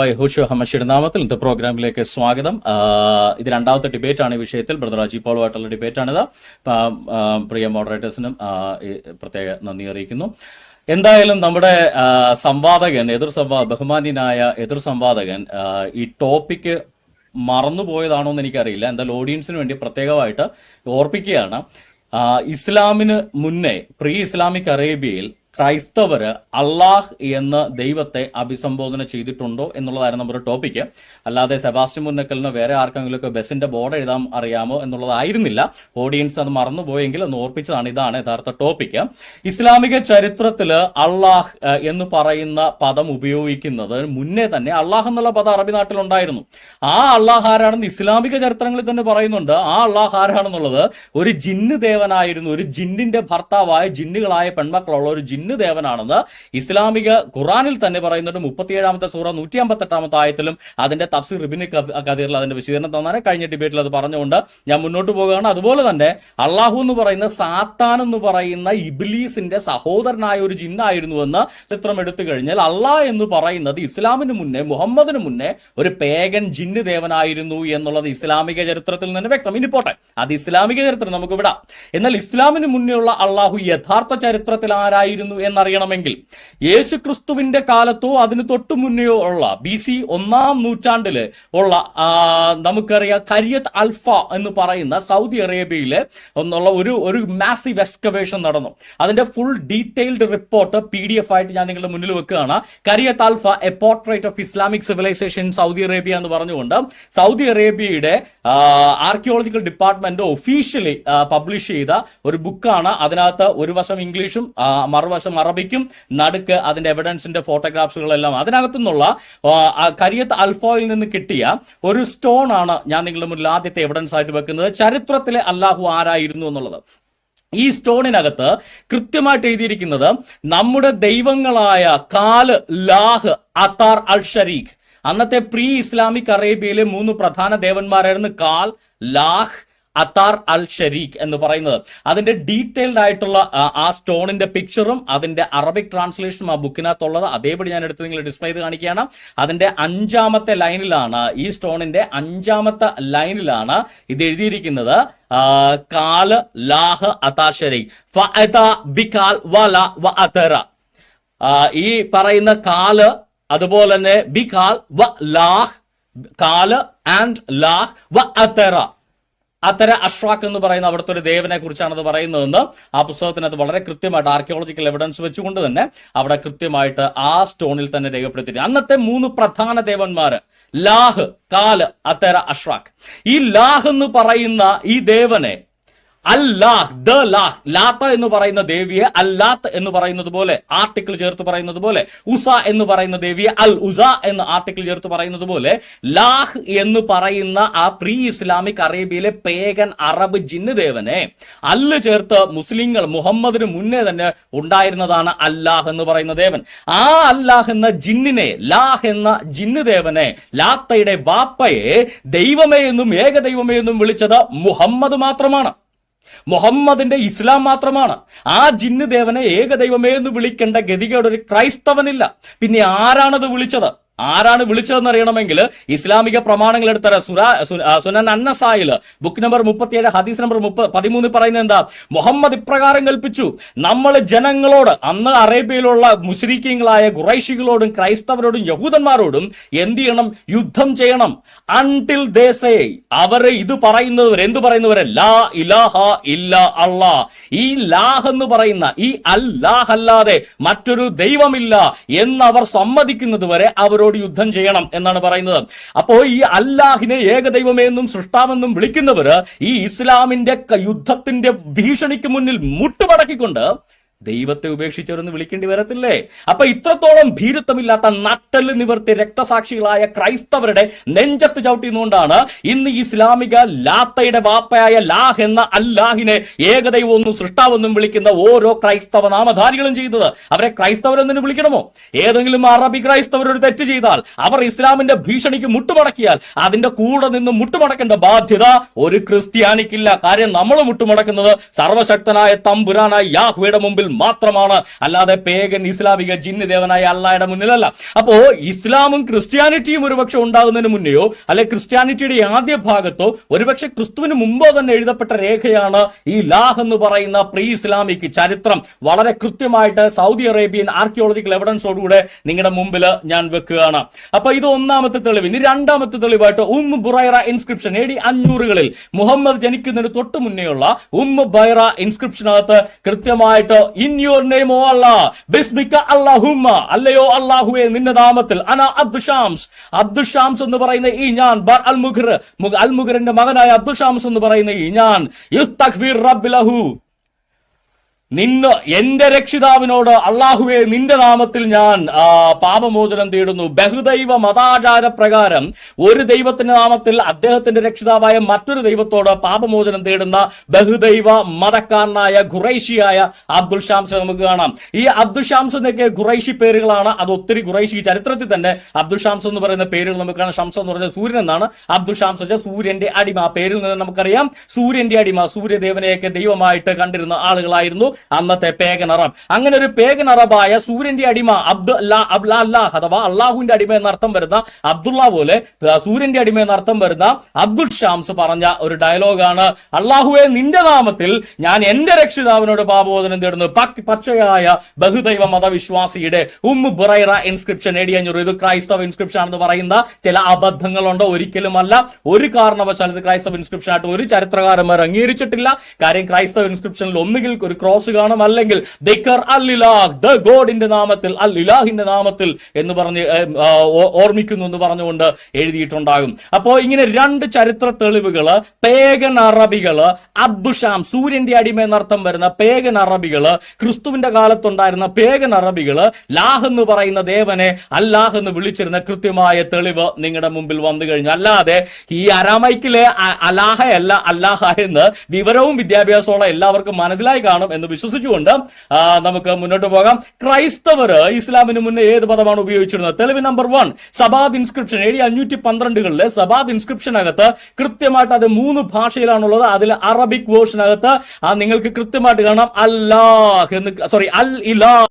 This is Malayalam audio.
യഹോഷു ഹമഷിയുടെ നാമത്തിൽ ഇന്നത്തെ പ്രോഗ്രാമിലേക്ക് സ്വാഗതം. ഇത് രണ്ടാമത്തെ ഡിബേറ്റ് ആണ് ഈ വിഷയത്തിൽ. ബ്രദർ അജി പോളുമായിട്ടുള്ള ഡിബേറ്റ് ആണിത് ആ, ആ, പ്രിയ മോഡറേറ്റേഴ്സിനും പ്രത്യേക നന്ദി അറിയിക്കുന്നു. എന്തായാലും നമ്മുടെ സംവാദകൻ എതിർ സംവാ ബഹുമാന്യനായ എതിർ സംവാദകൻ ഈ ടോപ്പിക്ക് മറന്നുപോയതാണോ എന്ന് എനിക്കറിയില്ല. എന്തായാലും ഓഡിയൻസിന് വേണ്ടി പ്രത്യേകമായിട്ട് ഓർപ്പിക്കുകയാണ്. ഇസ്ലാമിന് മുന്നേ പ്രീ ഇസ്ലാമിക് അറേബ്യയിൽ ക്രൈസ്തവര് അള്ളാഹ് എന്ന് ദൈവത്തെ അഭിസംബോധന ചെയ്തിട്ടുണ്ടോ എന്നുള്ളതായിരുന്നു നമ്മുടെ ടോപ്പിക്ക് അല്ലാതെ സെബാസ്റ്റ്യൻ മുന്നക്കലിന് വേറെ ആർക്കെങ്കിലുമൊക്കെ ബസിന്റെ ബോർഡ് എഴുതാൻ അറിയാമോ എന്നുള്ളതായിരുന്നില്ല. ഓഡിയൻസ് അത് മറന്നുപോയെങ്കിൽ ഒന്ന് ഓർപ്പിച്ചതാണ്. ഇതാണ് യഥാർത്ഥ ടോപ്പിക്ക് ഇസ്ലാമിക ചരിത്രത്തിൽ അള്ളാഹ് എന്ന് പറയുന്ന പദം ഉപയോഗിക്കുന്നത് മുന്നേ തന്നെ അള്ളാഹ് എന്നുള്ള പദം അറബി നാട്ടിലുണ്ടായിരുന്നു. ആ അള്ളാഹ് ആരാണെന്ന് ഇസ്ലാമിക ചരിത്രങ്ങളിൽ തന്നെ പറയുന്നുണ്ട്. ആ അള്ളാഹ് ആരാണെന്നുള്ളത് ഒരു ജിന്ന് ദേവനായിരുന്നു. ഒരു ജിന്നിന്റെ ഭർത്താവായ ജിന്നുകളായ പെൺമക്കളുള്ള ഒരു ജിന്ന് ദേവനാണെന്ന് ഇസ്ലാമിക ഖുറാനിൽ തന്നെ പറയുന്നുണ്ട്. മുപ്പത്തിയേഴാമത്തെ സൂറ നൂറ്റി അമ്പത്തെട്ടാമത്തെ ആയത്തിലും അതിന്റെ തഫ്സീർ റിബിന് കദീറിൽ അതിന്റെ വിശദീകരണം തന്നാണ്. കഴിഞ്ഞ ഡിബേറ്റിൽ അത് പറഞ്ഞുകൊണ്ട് ഞാൻ മുന്നോട്ട് പോവുകയാണ്. അതുപോലെ തന്നെ അള്ളാഹു എന്ന് പറയുന്ന സാത്താൻ എന്ന് പറയുന്ന ഇബ്ലീസിന്റെ സഹോദരനായ ഒരു ജിന്നായിരുന്നു എന്ന് ചിത്രം എടുത്തു കഴിഞ്ഞാൽ അള്ളാഹ് എന്ന് പറയുന്നത് ഇസ്ലാമിന് മുന്നേ മുഹമ്മദിന് മുന്നേ ഒരു പേഗൻ ജിന്ന് ദേവനായിരുന്നു എന്നുള്ളത് ഇസ്ലാമിക ചരിത്രത്തിൽ നിന്ന് വ്യക്തം. ഇനി പോട്ടെ. അത് ഇസ്ലാമിക ചരിത്രം നമുക്ക് വിടാം. എന്നാൽ ഇസ്ലാമിന് മുന്നേ ഉള്ള അള്ളാഹു യഥാർത്ഥ ചരിത്രത്തിൽ ആരായിരുന്നു എന്നറിയണമെങ്കിൽ യേശു ക്രിസ്തുവിന്റെ കാലത്തോ അതിന് തൊട്ടു മുന്നെയോ ഉള്ള ബി സി ഒന്നാം നൂറ്റാണ്ടിൽ ഉള്ള നമുക്കറിയാം കരിയത്ത് അൽഫ എന്ന് പറയുന്ന സൗദി അറേബ്യയിലെ ഒന്നുള്ള ഒരു ഒരു മാസീവ് എക്സ്കവേഷൻ നടന്നു. അതിന്റെ full detailed report P D F ആയിട്ട് ഞാൻ നിങ്ങളുടെ മുന്നിൽ വെക്കുകയാണ്. കരിയത്ത് അൽഫ a portrait of Islamic civilisation Saudi Arabia എന്ന് പറഞ്ഞുകൊണ്ട് സൗദി അറേബ്യയുടെ ആർക്കിയോളജിക്കൽ ഡിപ്പാർട്ട്മെന്റ് ഒഫീഷ്യലി പബ്ലിഷ് ചെയ്ത ഒരു ബുക്കാണ് അതിനകത്ത് ഒരു വശം ഇംഗ്ലീഷും ആ, മറുവശം അറബിക്കും നടുക്ക് അതിന്റെ എവിഡൻസിന്റെ ഫോട്ടോഗ്രാഫ്സുകളെല്ലാം അതിനകത്തു നിന്നുള്ള കരിയത്ത് അൽഫോയിൽ നിന്ന് കിട്ടിയ ഒരു സ്റ്റോൺ ആണ് ഞാൻ നിങ്ങളുടെ മുന്നിൽ ആദ്യത്തെ എവിഡൻസ് ആയിട്ട് വെക്കുന്നത്. ചരിത്രത്തിലെ അല്ലാഹു ആരായിരുന്നു എന്നുള്ളത്. ഈ സ്റ്റോണിനകത്ത് കൃത്യമായിട്ട് എഴുതിയിരിക്കുന്നത് നമ്മുടെ ദൈവങ്ങളായ കാൽ ലാഹ് അത്താർ അൽ ഷരീഖ് അന്നത്തെ പ്രീ ഇസ്ലാമിക് അറേബ്യയിലെ മൂന്ന് പ്രധാന ദേവന്മാരായിരുന്നു കാൽ ലാഹ് അത്താർ അൽ ഷരീഖ് എന്ന് പറയുന്നത്. അതിന്റെ ഡീറ്റെയിൽഡ് ആയിട്ടുള്ള ആ, സ്റ്റോണിന്റെ പിക്ചറും അതിന്റെ അറബിക് ട്രാൻസ്ലേഷനും ആ ബുക്കിനകത്തുള്ളത് അതേപടി ഞാൻ എടുത്ത് നിങ്ങൾ ഡിസ്പ്ലേ ചെയ്ത് കാണിക്കുകയാണ്. അതിന്റെ അഞ്ചാമത്തെ ലൈനിലാണ് ഈ സ്റ്റോണിന്റെ അഞ്ചാമത്തെ ലൈനിലാണ് ഇത് എഴുതിയിരിക്കുന്നത്. കാൽ ലാഹ് അതാശരി അതറ. ഈ പറയുന്ന കാൽ അതുപോലെ തന്നെ ബികാൽ വ ലാഹ് കാൽ ആൻഡ് ലാഹ് വ അതറ. അത്തര അഷ്റാഖ് എന്ന് പറയുന്ന അവിടുത്തെ ഒരു ദേവനെ കുറിച്ചാണ് അത് പറയുന്നതെന്ന് ആ പുസ്തകത്തിനകത്ത് വളരെ കൃത്യമായിട്ട് ആർക്കിയോളജിക്കൽ എവിഡൻസ് വെച്ചുകൊണ്ട് തന്നെ അവിടെ കൃത്യമായിട്ട് ആ സ്റ്റോണിൽ തന്നെ രേഖപ്പെടുത്തിയിട്ടുണ്ട്. അന്നത്തെ മൂന്ന് പ്രധാന ദേവന്മാര് ലാഹ് കാൽ അത്തര അഷ്റാഖ് ഈ ലാഹ് എന്ന് പറയുന്ന ഈ ദേവനെ അല്ലാഹ് ദ ലാഹ്. ലാത്ത എന്ന് പറയുന്ന ദേവിയെ അല്ലാത്ത് എന്ന് പറയുന്നത് പോലെ ആർട്ടിക്കിൾ ചേർത്ത് പറയുന്നത് പോലെ ഉസ എന്ന് പറയുന്ന ദേവിയെ അൽ ഉസ എന്ന് ആർട്ടിക്കിൾ ചേർത്ത് പറയുന്നത് പോലെ ലാഹ് എന്ന് പറയുന്ന ആ പ്രീ ഇസ്ലാമിക് അറേബ്യയിലെ പേഗൻ അറബ് ജിന്ന് ദേവനെ അല്ല് ചേർത്ത് മുസ്ലിങ്ങൾ മുഹമ്മദിന് മുന്നേ തന്നെ ഉണ്ടായിരുന്നതാണ് അല്ലാഹ് എന്ന് പറയുന്ന ദേവൻ. ആ അല്ലാഹ് എന്ന ജിന്നിനെ ലാഹ് എന്ന ജിന്ന് ദേവനെ ലാത്തയുടെ വാപ്പയെ ദൈവമേ എന്നും ഏകദൈവമേ എന്നും വിളിച്ചത് മുഹമ്മദ് മാത്രമാണ്. മുഹമ്മദിന്റെ ഇസ്ലാം മാത്രമാണ്. ആ ജിന്ന് ദേവനെ ഏകദൈവമേ എന്ന് വിളിക്കേണ്ട ഗതികേട് ഒരു ക്രൈസ്തവനില്ല. പിന്നെ ആരാണത് വിളിച്ചത്? ആരാണ് വിളിച്ചതെന്ന് അറിയണമെങ്കിൽ ഇസ്ലാമിക പ്രമാണങ്ങൾ എടുത്തര സുനൻ അന്നസായിൽ. ബുക്ക് നമ്പർ മുപ്പത്തിയേഴ് ഹദീസ് നമ്പർ മുപ്പ പതിമൂന്ന് പറയുന്നത് എന്താ? മുഹമ്മദ് ഇപ്രകാരം കൽപ്പിച്ചു നമ്മൾ ജനങ്ങളോട് അന്ന് അറേബ്യയിലുള്ള മുസ്ലിക്കീങ്ങളായ ഖുറൈശികളോടും ക്രൈസ്തവരോടും യഹൂദന്മാരോടും എന്ത് ചെയ്യണം? യുദ്ധം ചെയ്യണം. അൺടിൽ ദേസേ അവരെ ഇത് പറയുന്നവർ എന്ത് പറയുന്നവരെ ലാ ഇലാഹ ഇല്ല അള്ളാ. ഈ ലാഹ് എന്ന് പറയുന്ന ഈ അല്ലാഹ് അല്ലാതെ മറ്റൊരു ദൈവമില്ല എന്നവർ സമ്മതിക്കുന്നത് വരെ അവരോട് യുദ്ധം ചെയ്യണം എന്നാണ് പറയുന്നത്. അപ്പോൾ ഈ അല്ലാഹിനെ ഏകദൈവമെന്നും സൃഷ്ടാവെന്നും വിളിക്കുന്നവര് ഈ ഇസ്ലാമിന്റെ യുദ്ധത്തിന്റെ ഭീഷണിക്ക് മുന്നിൽ മുട്ടുമടക്കിക്കൊണ്ട് ദൈവത്തെ ഉപേക്ഷിച്ചവരെന്ന് വിളിക്കേണ്ടി വരത്തില്ലേ? അപ്പൊ ഇത്രത്തോളം ഭീരുത്വമില്ലാത്ത നട്ടൽ നിവർത്തി രക്തസാക്ഷികളായ ക്രൈസ്തവരുടെ നെഞ്ചത്ത് ചവിട്ടിയുന്നുകൊണ്ടാണ് ഇന്ന് ഇസ്ലാമിക ലാത്തയുടെ വാപ്പയായ ലാഹ് എന്ന അല്ലാഹിനെ ഏകദൈവമൊന്നും സൃഷ്ടാവെന്നും വിളിക്കുന്ന ഓരോ ക്രൈസ്തവ നാമധാരികളും ചെയ്തത്. അവരെ ക്രൈസ്തവരെന്നു വിളിക്കണമോ? ഏതെങ്കിലും അറബി ക്രൈസ്തവർ ഒരു തെറ്റ് ചെയ്താൽ അവർ ഇസ്ലാമിന്റെ ഭീഷണിക്ക് മുട്ടുമടക്കിയാൽ അതിന്റെ കൂടെ നിന്ന് മുട്ടുമടക്കേണ്ട ബാധ്യത ഒരു ക്രിസ്ത്യാനിക്കില്ല. കാര്യം നമ്മൾ മുട്ടുമടക്കുന്നത് സർവശക്തനായ തമ്പുരാനായ യാഹ്വയുടെ മുമ്പിൽ മാത്രമാണ്. അല്ലാതെ പേഗൻ ഇസ്ലാമിക ജിന്ന് ദേവനായ അള്ളായുടെ മുന്നിലല്ല. അപ്പോ ഇസ്ലാമും ക്രിസ്ത്യാനിറ്റിയും ഒരുപക്ഷെ ഉണ്ടാകുന്നതിന് മുന്നെയോ അല്ലെ ക്രിസ്ത്യാനിറ്റിയുടെ ആദ്യ ഭാഗത്തോ ഒരുപക്ഷെ ക്രിസ്തുവിന് മുമ്പോ തന്നെ എഴുതപ്പെട്ട രേഖയാണ് ഈ ലാഹ് എന്ന് പറയുന്ന പ്രീ ഇസ്ലാമിക് ചരിത്രം. വളരെ കൃത്യമായിട്ട് സൗദി അറേബ്യൻ ആർക്കിയോളജിക്കൽ എവിഡൻസോടുകൂടെ നിങ്ങളുടെ മുമ്പിൽ ഞാൻ വെക്കുകയാണ്. അപ്പൊ ഇത് ഒന്നാമത്തെ തെളിവ്. ഇനി രണ്ടാമത്തെ തെളിവായിട്ട് ഉം ബുറൈറ ഇൻസ്ക്രിപ്ഷൻ എ ഡി അഞ്ഞൂറുകളിൽ. മുഹമ്മദ് ജനിക്കുന്നതിന് തൊട്ട് മുന്നേയുള്ള ഉം ബൈറ ഇൻസ്ക്രിപ്ഷനകത്ത് കൃത്യമായിട്ട് in your name O Allah ബിസ്മിക്ക അല്ലാഹുമ്മ അല്ലയോ അല്ലാഹുവേ നിന്റെ നാമത്തിൽ. അന അബ്ദുഷാംസ് അബ്ദുഷാംസ് എന്ന് പറയുന്ന ഈ ഞാൻ ബർ അൽ മുഖർ അൽ മുഖറിന്റെ മകനായ അബ്ദുഷാംസ് എന്ന് പറയുന്ന ഈ ഞാൻ. യുസ്തഖ്ബിർ റബ്ബിലഹു നിന്ന എന്റെ രക്ഷിതാവിനോട് അള്ളാഹുവെ നിന്റെ നാമത്തിൽ ഞാൻ പാപമോചനം തേടുന്നു. ബഹുദൈവ മതാചാര പ്രകാരം ഒരു ദൈവത്തിന്റെ നാമത്തിൽ അദ്ദേഹത്തിന്റെ രക്ഷിതാവായ മറ്റൊരു ദൈവത്തോട് പാപമോചനം തേടുന്ന ബഹുദൈവ മതക്കാരനായ ഖുറൈശിയായ അബ്ദുൽ ഷാംസ് നമുക്ക് കാണാം. ഈ അബ്ദുൽ ഷാംസ് എന്നൊക്കെ ഖുറൈശി പേരുകളാണ്. അത് ഒത്തിരി ഖുറൈഷി ചരിത്രത്തിൽ തന്നെ അബ്ദുൽ ഷാംസ് എന്ന് പറയുന്ന പേരുകൾ നമുക്ക് കാണാം. ഷംസ് എന്ന് പറഞ്ഞ സൂര്യൻ എന്നാണ്. അബ്ദുൽ ഷാംസ് സൂര്യന്റെ അടിമ. പേരിൽ നിന്ന് നമുക്കറിയാം. സൂര്യന്റെ അടിമ സൂര്യദേവനെയൊക്കെ ദൈവമായിട്ട് കണ്ടിരുന്ന ആളുകളായിരുന്നു. അന്നത്തെ പേഗൻ അറബ്. അങ്ങനെ ഒരു പേഗൻ അറബായ സൂര്യന്റെ അടിമ അബ്ദു അല്ലാഹ് അഥവാ അള്ളാഹുവിന്റെ അടിമ എന്ന അർത്ഥം വരുന്ന അബ്ദുള്ള പോലെ സൂര്യന്റെ അടിമ എന്ന അർത്ഥം വരുന്ന അബ്ദുൽ ഷാംസ് പറഞ്ഞ ഒരു ഡയലോഗാണ്. അള്ളാഹുവെ നിന്റെ നാമത്തിൽ ഞാൻ എന്റെ രക്ഷിതാവിനോട് പാപോധനം തേടുന്നു. പച്ചയായ ബഹുദൈവ മതവിശ്വാസിയുടെ ഉമ്മു ബുറൈറ ഇൻസ്ക്രിപ്ഷൻ എടി അഞ്ഞൂറ് ഇത് ക്രൈസ്തവ ഇൻസ്ക്രിപ്ഷൻ ആണെന്ന് പറയുന്ന ചില അബദ്ധങ്ങളുണ്ട്. ഒരിക്കലുമല്ല ഒരു കാരണവശാലും ക്രൈസ്തവ ഇൻസ്ക്രിപ്ഷൻ ആയിട്ട് ഒരു ചരിത്രകാരന്മാർ അംഗീകരിച്ചിട്ടില്ല. കാര്യം ക്രൈസ്തവ ഇൻസ്ക്രിപ്ഷനിൽ ഒന്നുകിൽ ഒരു ക്രോസ് കാണും. അല്ലെങ്കിൽ ദിക്കർ അൽ ദ ഗോഡിന്റെ നാമത്തിൽ അൽ ഇലാഹിന്റെ നാമത്തിൽ എന്ന് പറഞ്ഞ് ഓർമ്മിക്കുന്നു എന്ന് പറഞ്ഞുകൊണ്ട് എഴുതിയിട്ടുണ്ടാകും. അപ്പോ ഇങ്ങനെ രണ്ട് ചരിത്ര തെളിവുകൾ പേഗൻ അറബികൾ അബ്ദുഷാം സൂര്യന്റെ അടിമ എന്നർത്ഥം വരുന്ന പേഗൻ അറബികൾ ക്രിസ്തുവിന്റെ കാലത്തുണ്ടായിരുന്ന പേഗൻ അറബികൾ ലാഹ് എന്ന് പറയുന്ന ദേവനെ അല്ലാഹ് എന്ന് വിളിച്ചിരുന്ന കൃത്യമായ തെളിവ് നിങ്ങളുടെ മുമ്പിൽ വന്നു കഴിഞ്ഞു. അല്ലാതെ ഈ അരാമൈക്കിലെ അലാഹ അല്ല അല്ലാഹ എന്ന് വിവരവും വിദ്യാഭ്യാസമുള്ള എല്ലാവർക്കും മനസ്സിലായി കാണും എന്ന് വിശ്വസിച്ചുകൊണ്ട് നമുക്ക് മുന്നോട്ട് പോകാം. ക്രൈസ്തവർ ഇസ്ലാമിന് മുന്നേ ഏത് പദമാണ് ഉപയോഗിച്ചിരുന്നത്? തെളിവ് നമ്പർ വൺ സബാദ് ഇൻസ്ക്രിപ്ഷൻ. എഴുതി അഞ്ഞൂറ്റി പന്ത്രണ്ടുകളിലെ സബാദ് ഇൻസ്ക്രിപ്ഷനകത്ത് കൃത്യമായിട്ട് അത് മൂന്ന് ഭാഷയിലാണുള്ളത്. അതിൽ അറബിക് വേർഷനകത്ത് നിങ്ങൾക്ക് കൃത്യമായിട്ട് കാണാം. അല്ലാഹ് എന്ന് സോറി അൽ ഇലാ